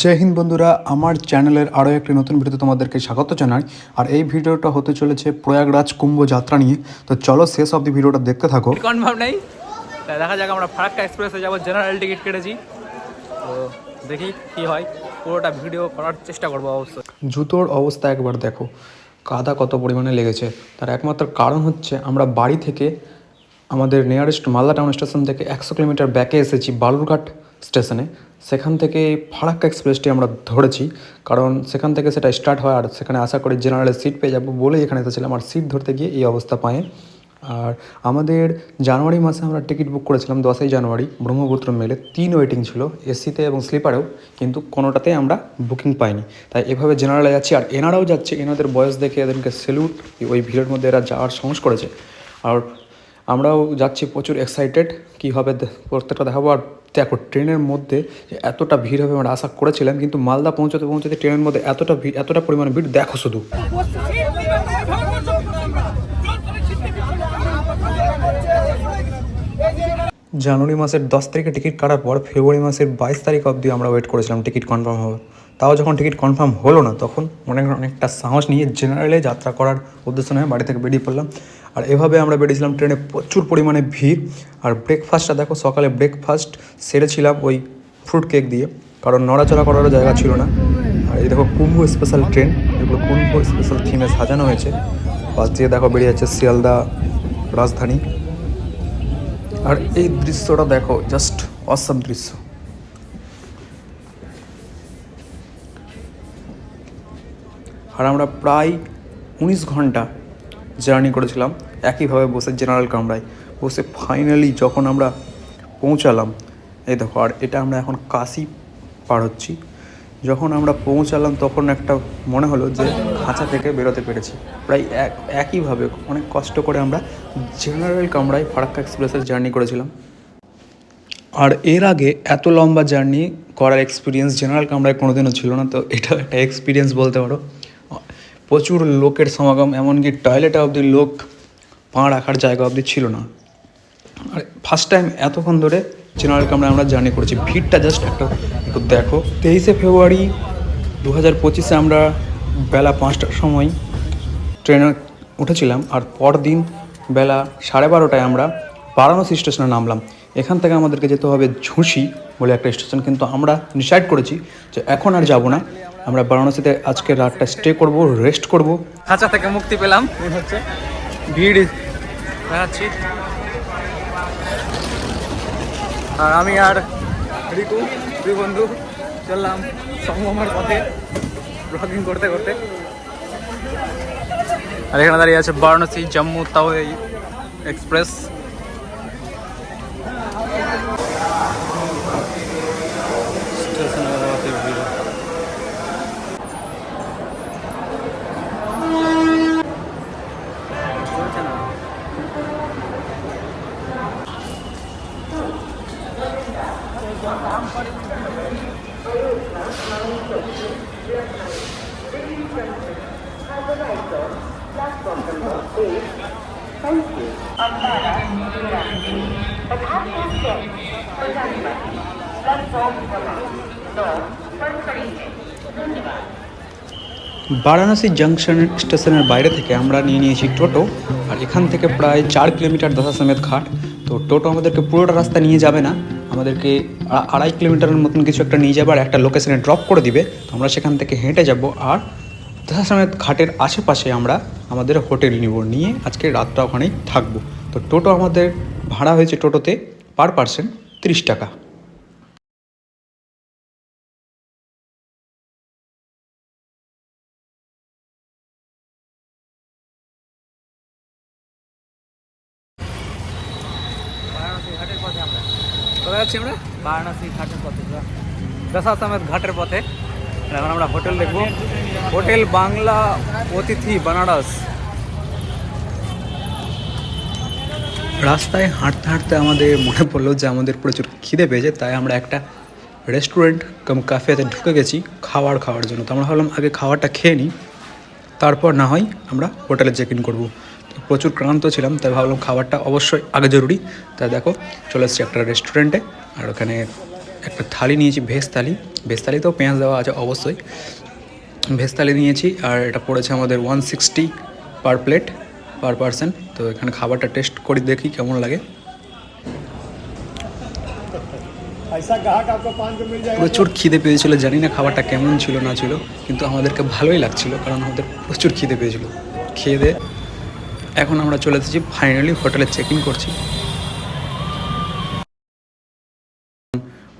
জয় হিন্দ বন্ধুরা আমার চ্যানেলের আরও একটি নতুন ভিডিওতে তোমাদেরকে স্বাগত জানাই। আর এই ভিডিওটা হতে চলেছে প্রয়াগরাজ কুম্ভ যাত্রা নিয়ে। তো চলো শেষ অবধি ভিডিওটা দেখতে থাকো। কনফার্ম নেই। দেখা যাক আমরা ফারাক্কা এক্সপ্রেসে যাব জেনারেল টিকিট কেটেছি। তো দেখি কি হয়। পুরোটা ভিডিও করার চেষ্টা করব অবশ্যই। জুতোর অবস্থা একবার দেখো। কাদা কত পরিমাণে লেগেছে। তার একমাত্র কারণ হচ্ছে আমরা বাড়ি থেকে আমাদের নিয়ারেস্ট মালদা টাউন স্টেশন থেকে একশো কিলোমিটার ব্যাকে এসেছি বালুরঘাট। স্টেশনে, সেখান থেকে ফারাক্কা এক্সপ্রেসটি আমরা ধরেছি, কারণ সেখান থেকে সেটা স্টার্ট হয় আর সেখানে আশা করি জেনারেলের সিট পেয়ে যাব বলেই এখানে এসেছিলাম আর সিট ধরতে গিয়ে এই অবস্থা পায়। আর আমাদের জানুয়ারি মাসে আমরা টিকিট বুক করেছিলাম দশই জানুয়ারি, ব্রহ্মপুত্র মেলে, তিন ওয়েটিং ছিল, এসিতে এবং স্লিপারেও কিন্তু কোনোটাতে আমরা বুকিং পাইনি। তাই এভাবে জেনারেলে যাচ্ছি আর এনারাও যাচ্ছে, এনাদের বয়স দেখে এদেরকে সেলুট ওই ভিড়ের মধ্যে এরা যাওয়ার সাহস করেছে। আর আমরাও যাচ্ছি প্রচুর এক্সাইটেড কী হবে প্রত্যেকটা দেখাবো আর দেখো, ট্রেনের মধ্যে এতটা ভিড় হবে আমরা আশা করেছিলাম, কিন্তু মালদা পৌঁছতে পৌঁছতে ট্রেনের মধ্যে এতটা ভিড়, এতটা পরিমাণে ভিড় দেখো শুধু। জানুয়ারি মাসের দশ তারিখে টিকিট কাটার পর ফেব্রুয়ারি মাসের বাইশ তারিখ অবধি আমরা ওয়েট করেছিলাম টিকিট কনফার্ম হবে তাও যখন টিকিট কনফার্ম হলো না, তখন অনেক, অনেকটা সাহস নিয়ে জেনারেলে যাত্রা করার উদ্দেশ্য নিয়ে বাড়ি থেকে বেরিয়ে পড়লাম। আর এভাবে আমরা বেরিয়েছিলাম ট্রেনে প্রচুর পরিমাণে ভিড়। আর ব্রেকফাস্টটা দেখো, সকালে ব্রেকফাস্ট সেরেছিলাম ওই ফ্রুট কেক দিয়ে। কারণ নড়াচড়া করারও জায়গা ছিল না। আর এই দেখো কুম্ভ স্পেশাল ট্রেন এগুলো কুম্ভ স্পেশাল থিমে সাজানো হয়েছে। পাশ দিয়ে দেখো বেরিয়ে যাচ্ছে শিয়ালদা রাজধানী। আর এই দৃশ্যটা দেখো জাস্ট অসম দৃশ্য। আর আমরা প্রায় উনিশ ঘণ্টা জার্নি করেছিলাম। একইভাবে বসে জেনারেল কামরায় বসে ফাইনালি যখন আমরা পৌঁছালাম, এই দেখো, আর এটা আমরা এখন কাশি পার হচ্ছি। যখন আমরা পৌঁছালাম, তখন একটা মনে হলো যে খাঁচা থেকে বেরোতে পেরেছি। প্রায় এক, একইভাবে অনেক কষ্ট করে আমরা জেনারেল কামরায় ফারাক্কা এক্সপ্রেসের জার্নি করেছিলাম। আর এর আগে এত লম্বা জার্নি করার এক্সপিরিয়েন্স জেনারেল কামরায় কোনোদিনও ছিল না, তো এটা একটা এক্সপিরিয়েন্স বলতে পারো। প্রচুর লোকের সমাগম, এমনকি টয়লেটে অবধি লোক পা রাখার জায়গা অবধি ছিল না। আর ফার্স্ট টাইম এতক্ষণ ধরে জেনারেল কামরায় আমরা জার্নি করেছি। ভিড়টা জাস্ট একটা একটু দেখো। তেইশে ফেব্রুয়ারি দু হাজার পঁচিশে আমরা বেলা পাঁচটার সময় ট্রেনে উঠেছিলাম আর পরদিন বেলা সাড়ে বারোটায় আমরা বারাণসী স্টেশনে নামলাম। এখান থেকে আমাদেরকে যেতে হবে ঝুঁসি বলে একটা স্টেশন কিন্তু আমরা ডিসাইড করেছি যে এখন আর যাব না। আমরা বারাণসীতে আজকে রাতটা স্টে করব রেস্ট করব। খাঁচা থেকে মুক্তি পেলাম। হচ্ছে ভিড় দেখাচ্ছি। আর আমি আর রিকু দুই বন্ধু চললাম সংগমের পথে ব্লগিং করতে করতে। আর এখানে দাঁড়িয়ে আছে বারাণসী জম্মু তাও এক্সপ্রেস। বারাণসী জাংশন স্টেশনের বাইরে থেকে আমরা নিয়ে নিয়েছি টোটো, আর এখান থেকে প্রায় চার কিলোমিটার দশা সমেত ঘাট। তো টোটো আমাদেরকে পুরোটা রাস্তা নিয়ে যাবে না, আমাদেরকে আড়াই কিলোমিটারের মতন কিছু একটা নিয়ে যাবে, আর একটা লোকেশনে ড্রপ করে দিবে। তো আমরা সেখান থেকে হেঁটে যাব, আর দশা সমেত ঘাটের আশেপাশে আমরা আমাদের হোটেল নিব, নিয়ে আজকে রাতটা ওখানেই থাকব। তো টোটো আমাদের ভাড়া হয়েছে টোটোতে পার পার্সন তিরিশ টাকা বারাণসী ঘাটের পথে আমরা কোথায় যাচ্ছি আমরা বারাণসী ঘাটের পথে। এখন আমরা হোটেল দেখব। হোটেল বাংলা অতিথি বেনারস। রাস্তায় হাঁটতে হাঁটতে আমাদের মনে পড়ল যে আমাদের প্রচুর খিদে পেয়েছে, তাই আমরা একটা রেস্টুরেন্ট কম ক্যাফেতে ঢুকে গেছি খাবার খাওয়ার জন্য। তো আমরা ভাবলাম আগে খাবারটা খেয়ে নিই, তারপর না হয় আমরা হোটেলে চেক ইন করব। প্রচুর ক্লান্ত ছিলাম, তাই ভাবলাম খাবারটা অবশ্যই আগে জরুরি। তাই দেখো, চলে এসেছি একটা রেস্টুরেন্টে আর ওখানে একটা থালি নিয়েছি ভেজ থালি। ভেজ থালিতেও পেঁয়াজ দেওয়া আছে অবশ্যই। ভেজ থালি নিয়েছি আর এটা পড়েছে আমাদের one sixty per plate per person তো এখানে খাবারটা টেস্ট করে দেখি কেমন লাগে। প্রচুর খিদে পেয়েছিল জানি না খাবারটা কেমন ছিল না ছিল কিন্তু আমাদেরকে ভালোই লাগছিল কারণ আমাদের প্রচুর খিদে পেয়েছিল। খেয়ে এখন আমরা চলে এসেছি ফাইনালি হোটেলে চেক ইন করছি।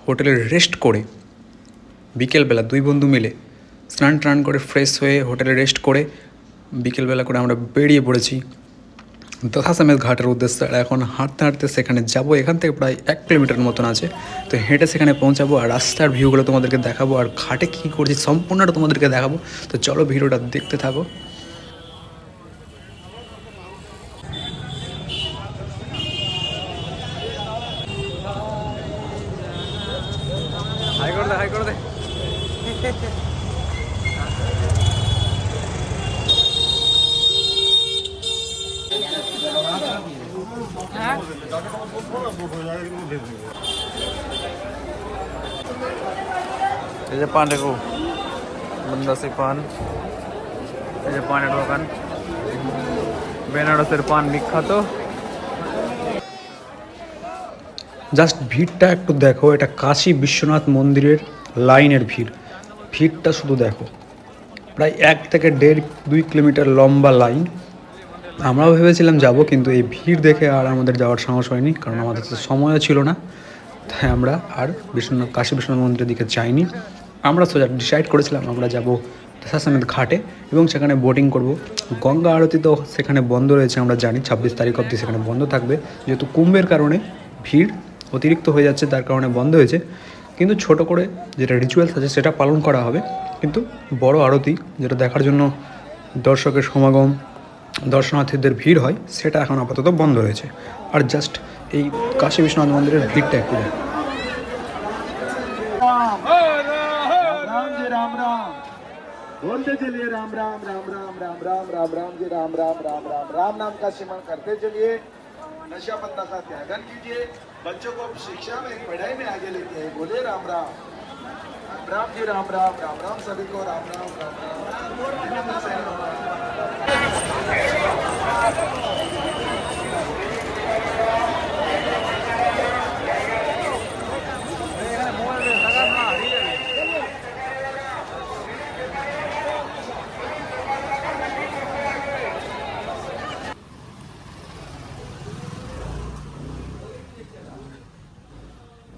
হোটেলে রেস্ট করে বিকেলবেলা দুই বন্ধু মিলে স্নান টান করে ফ্রেশ হয়ে হোটেলে রেস্ট করে বিকেলবেলা করে আমরা বেরিয়ে পড়েছি। দশাসামেজ ঘাটের উদ্দেশ্যে। এখন হাঁটতে হাঁটতে সেখানে যাব। এখান থেকে প্রায় এক কিলোমিটার মতন আছে। তো হেঁটে সেখানে পৌঁছাবো আর রাস্তার ভিউগুলো তোমাদেরকে দেখাবো। আর ঘাটে কী করছি সম্পূর্ণটা তোমাদেরকে দেখাবো। তো চলো ভিডিওটা দেখতে থাকো হাই করে দে হাই করে দে এই যে পান রেখো বন্দাসি পান। এই যে পানের দোকান বেনারসের পান বিখ্যাত। জাস্ট ভিড়টা একটু দেখো, এটা কাশী বিশ্বনাথ মন্দিরের লাইনের ভিড়। ভিড়টা শুধু দেখো। প্রায় এক থেকে দেড় দুই কিলোমিটার লম্বা লাইন। আমরাও ভেবেছিলাম যাব, কিন্তু এই ভিড় দেখে আর আমাদের যাওয়ার সাহস হয়নি, কারণ আমাদের সময়ও ছিল না। তাই আমরা আর বিশ্বনাথ, কাশী বিশ্বনাথ মন্দিরের দিকে যাইনি। আমরা সোজা ডিসাইড করেছিলাম আমরা যাব দশাসমেত ঘাটে এবং সেখানে বোটিং করব। গঙ্গা আরতি তো সেখানে বন্ধ রয়েছে, আমরা জানি, ছাব্বিশ তারিখ অবধি সেখানে বন্ধ থাকবে। যেহেতু কুম্ভের কারণে ভিড় অতিরিক্ত হয়ে যাচ্ছে, তার কারণে বন্ধ হয়েছে। কিন্তু ছোট করে যেটা রিচুয়ালস আছে, সেটা পালন করা হবে। কিন্তু বড় আরতি যেটা দেখার জন্য দর্শকের সমাগম, দর্শনার্থীদের ভিড় হয়, সেটা এখন আপাতত বন্ধ রয়েছে। আর জাস্ট এই কাশী বিশ্বনাথ মন্দিরের ভিড়টা একটু बोलते चलिए राम राम राम राम राम राम राम राम जी, राम राम राम राम राम नाम का सिमरण करते चलिए। नशा पत्ता का त्यागन कीजिए। बच्चों को शिक्षा में, पढ़ाई में आगे लेके हैं बोले राम राम। राम जी, राम राम राम राम सभी को, राम राम राम राम।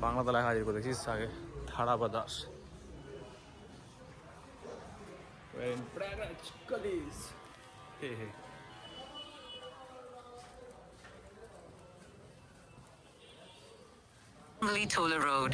বাংলা তালায় হাজির দেখছিস আগে ধারা বা দাস হে হে Road.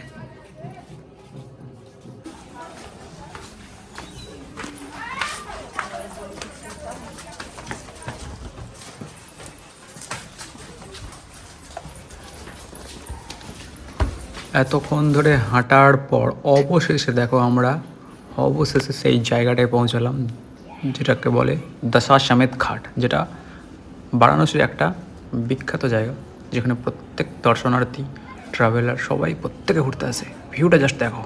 এতক্ষণ ধরে হাঁটার পর অবশেষে দেখো আমরা অবশেষে সেই জায়গাটায় পৌঁছালাম, যেটাকে বলে দশা সামেদ ঘাট, যেটা বারাণসীর একটা বিখ্যাত জায়গা, যেখানে প্রত্যেক দর্শনার্থী ট্রাভেলার সবাই প্রত্যেকে ঘুরতে আসে। ভিউটা জাস্ট দেখো।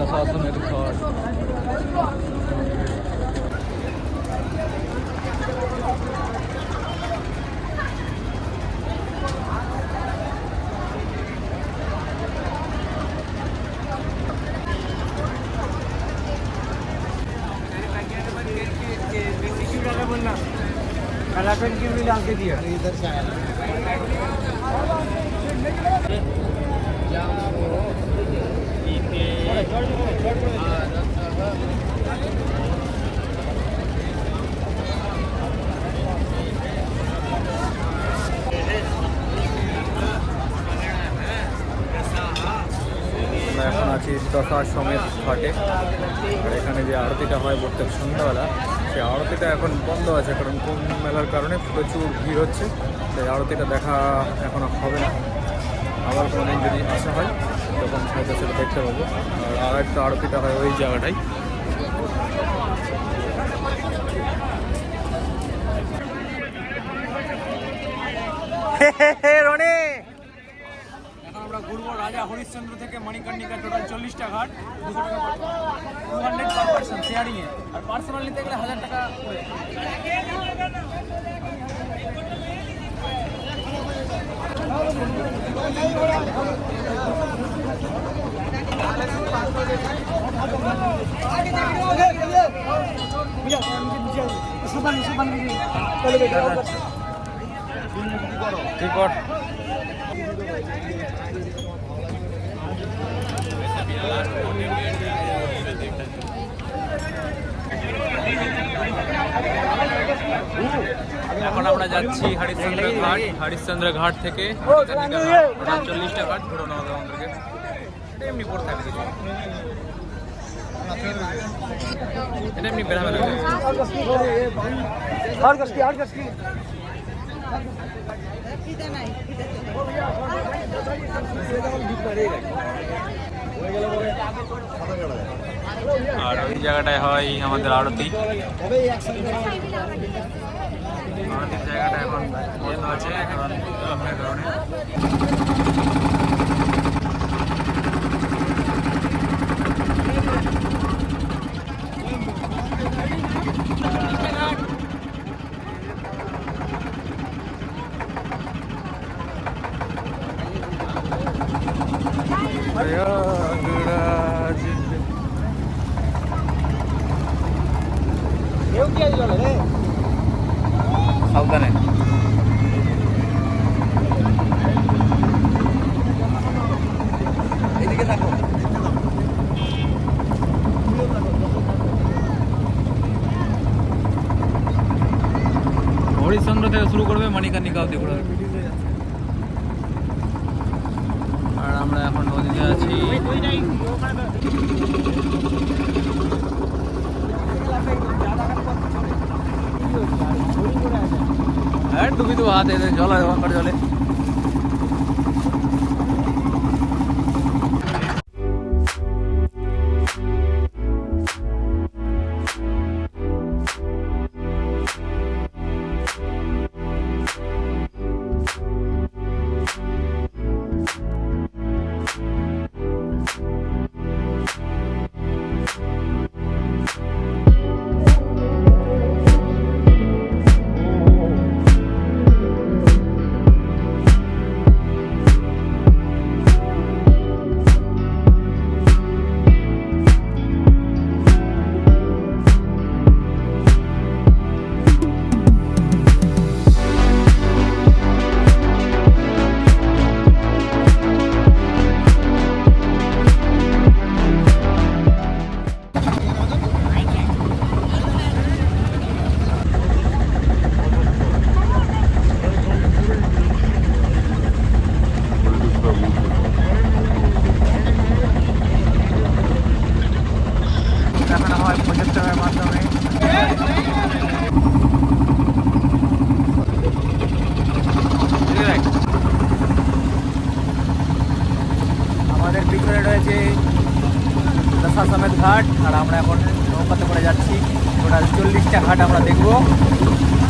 हमारा दशाश्वमेध घाट कलाकंद की भी डाल के दिया। इधर से आया। দশা সমেত ঘাটে আর এখানে যে আরতিটা হয় প্রত্যেক সন্ধ্যাবেলা, সেই আরতিটা এখন বন্ধ আছে, কারণ কুম্ভ মেলার কারণে প্রচুর ভিড় হচ্ছে। সেই আরতিটা দেখা এখন হবে না। আবার কোনোদিন যদি আসা হয়, তখন হয়তো সেটা দেখতে পাবো। আর আর একটা আরতিটা হয় ওই জায়গাটাই। রনে এখন আমরা ঘুরবো রাজা হরিশ্চন্দ্র থেকে মণিকর্ণিকা টোটাল চল্লিশটা ঘাট দুশো টাকা টু হান্ড্রেড পার পার্সন শেয়ারিংয়ে আর পার্সোনাল নিতে গেলে হাজার টাকা করে। টিকট এখন আমরা যাচ্ছি হরিশ্চন্দ্র ঘাট হরিশ্চন্দ্র ঘাট থেকে চল্লিশটা ঘাট ঘুরানো হবে আমাদেরকে এটা এমনি পড়ে থাকে কিছু এটা এমনি বেড়াবে না আর ওই জায়গাটায় হয় আমাদের আরতি। আরতির জায়গাটা এখন বন্ধ আছে কারণ লকডাউনের কারণে। প্রয়াগরাজ সাবধানে হরিশ্চন্দ্র থেকে শুরু করবে মণিকার্ণিকা অব্দি ঘোরা আর আমরা এখন নদীতে আছি হ্যাঁ ডুবি তো হাতে জল হয় ওখানকার জলে আমাদের পিছনে রয়েছে সমেত ঘাট, আর আমরা এখন নৌকাতে করে যাচ্ছি। টোটাল চল্লিশটা ঘাট আমরা দেখব।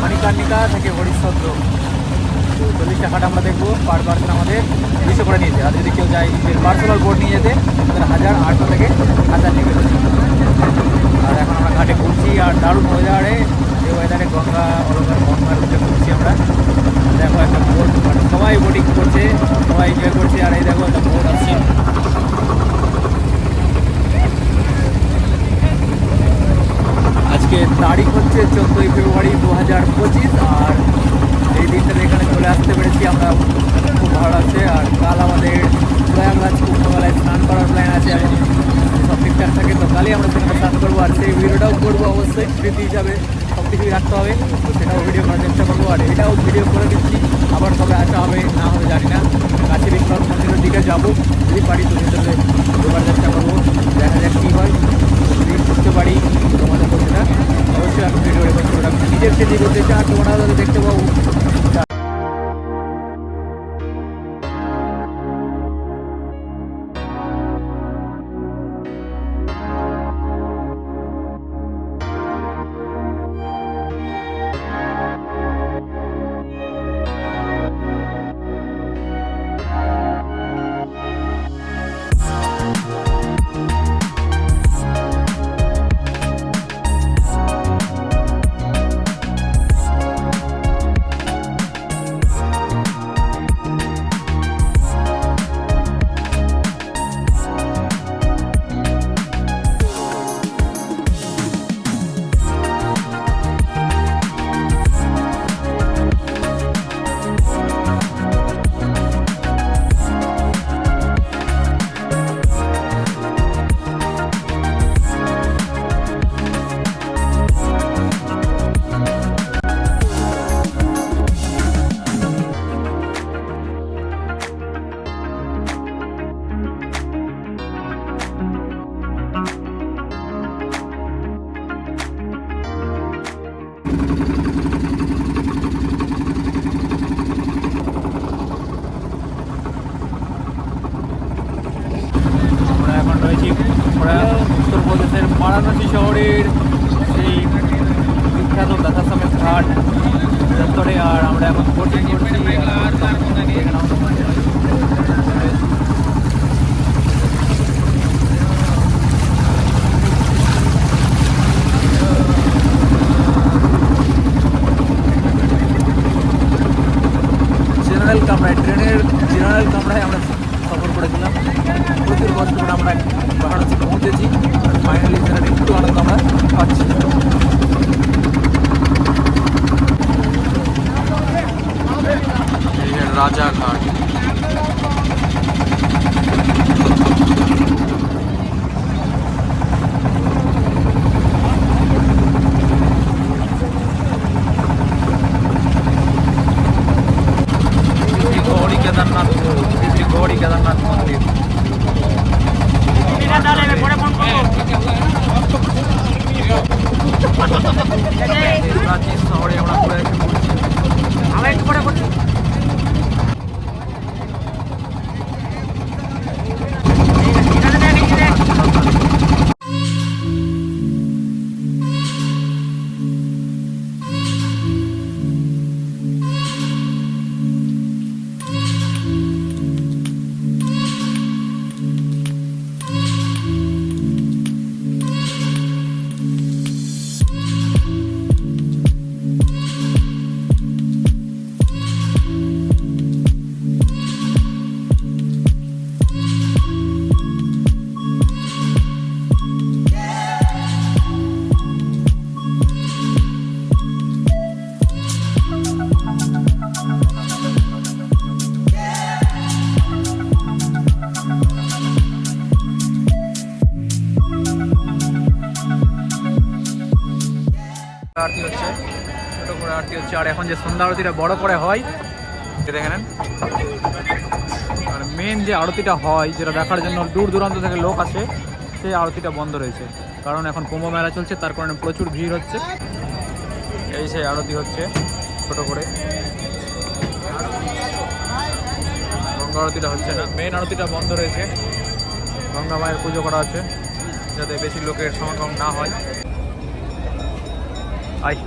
মণিকার্ণিকা থেকে হরিশ্চন্দ্র। চল্লিশটা ঘাট আমরা দেখব পার পার্সন আমাদের দুশো করে নিয়েছে। আর যদি কেউ যায় পার্সোনাল বোর্ড নিয়ে যেতে তাদের হাজার আটশো থেকে হাজার নেবে আর এখন আমরা ঘাটে ঘুরছি, আর দারুণ ওয়েদারে এই ওয়েদারে গঙ্গা, অলঙ্কার গঙ্গার উঠে ঘুরছি আমরা। দেখো একটা বোট মানে সবাই বোটিং করছে, সবাই এনজয় করছে, আর এই দেখো একটা বোট আসছে আজকে তারিখ হচ্ছে চোদ্দোই ফেব্রুয়ারি দু হাজার পঁচিশ, আর এই দিনটাতে এখানে চলে আসতে পেরেছি আমরা। খুব ভালো লাগছে, আর কাল আমাদের প্রয়াগরাজ কুম্ভমেলায় স্নান করার প্ল্যান আছে এবং সব ঠিকঠাক থাকে। তো কালই আমরা সেখানে স্নান করব, আর সেই ভিডিওটাও করব অবশ্যই, স্মৃতি হিসাবে সব কিছুই রাখতে হবে। তো সেটাও ভিডিও করার চেষ্টা করব, আর এটাও ভিডিও করে দিচ্ছি, আবার সবে আসা হবে, না হবে জানি না। কাছে বিশ্বাস মন্দিরের দিকে যাব, যদি পারি তো ভিতরে ঢোকার চেষ্টা করব দেখা যাক কী হয়। যদি করতে পারি। তোমাদের সেটা অবশ্যই আমি ভিডিও রেকর্ড করে রাখছি। নিজের সেটি করতে চান তোমরা দেখতে পাবো। কামরায় ট্রেনের জেনারেল কামরায় আমরা সফর করেছিলাম। প্রচুর কষ্ট করে আমরা বারাণসী পৌঁছেছি। ফাইনালি সেখানে একটু আনন্দ আমরা পাচ্ছি। রাজাঘাট। কেদারনাথ শ্রী গৌরী কেদারনাথ মন্দির। প্রাচীন শহরে আমরা ঘুরে এসে পড়ছি আরতি এখন যে সন্ধ্যা আরতিটা বড় করে হয় দেখে নেন। আর মেন যে আরতিটা হয়, যেটা দেখার জন্য দূর দূরান্ত থেকে লোক আসে, সেই আরতিটা বন্ধ রয়েছে। কারণ এখন কুম্ভ মেলা চলছে, তার কারণে প্রচুর ভিড় হচ্ছে। এই সেই আরতি হচ্ছে, ছোটো করে। গঙ্গা আরতিটা হচ্ছে না মেন আরতিটা বন্ধ রয়েছে। গঙ্গা মায়ের পুজো করা হচ্ছে যাতে বেশি লোকের সমাগম না হয়। আই।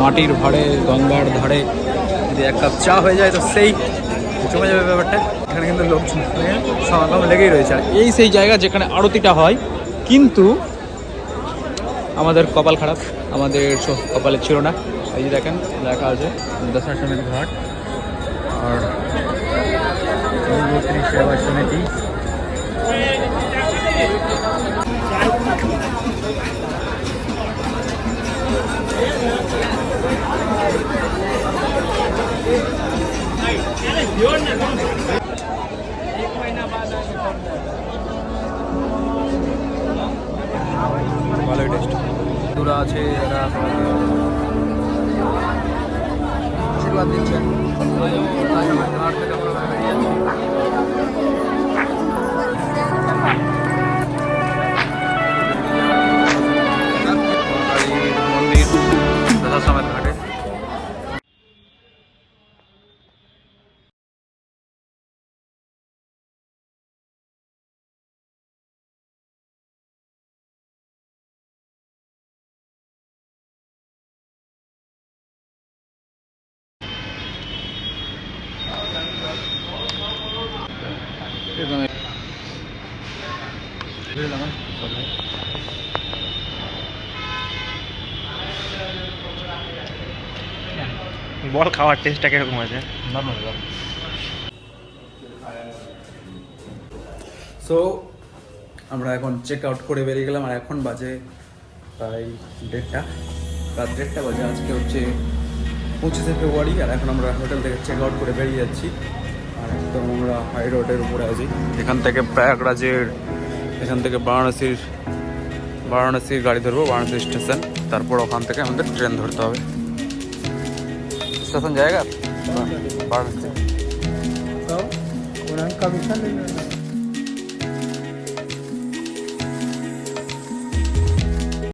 মাটির ভাড়ে, গঙ্গার ধারে যদি এক কাপ চা হয়ে যায়, তো সেই জমে যাবে ব্যাপারটা। এখানে কিন্তু লোকজন সমাগম লেগেই রয়েছে। এই সেই জায়গা যেখানে আরতিটা হয়, কিন্তু আমাদের কপাল খারাপ, আমাদের কপালে ছিল না। এই যে দেখেন লেখা আছে। দশাশ্রমের ঘাট। আর সেবা টেস্ট দুরা আছে এরা আশীর্বাদ দিচ্ছেন বল খাওয়ার টেস্টটা কীরকম আছে সো আমরা এখন চেক আউট করে বেরিয়ে গেলাম আর এখন বাজে প্রায় দেড়টা। রাত দেড়টা বাজে আজকে হচ্ছে পঁচিশে ফেব্রুয়ারি আর এখন আমরা হোটেল থেকে চেক আউট করে বেরিয়ে যাচ্ছি। আর একদম আমরা হাই রোডের উপরে আছি। এখান থেকে প্রয়াগরাজের এখান থেকে বারাণসীর বারাণসীর গাড়ি ধরবো বারাণসী স্টেশন। তারপর ওখান থেকে আমাদের ট্রেন ধরতে হবে। স্টেশন জায়গা? ওনার কমিশন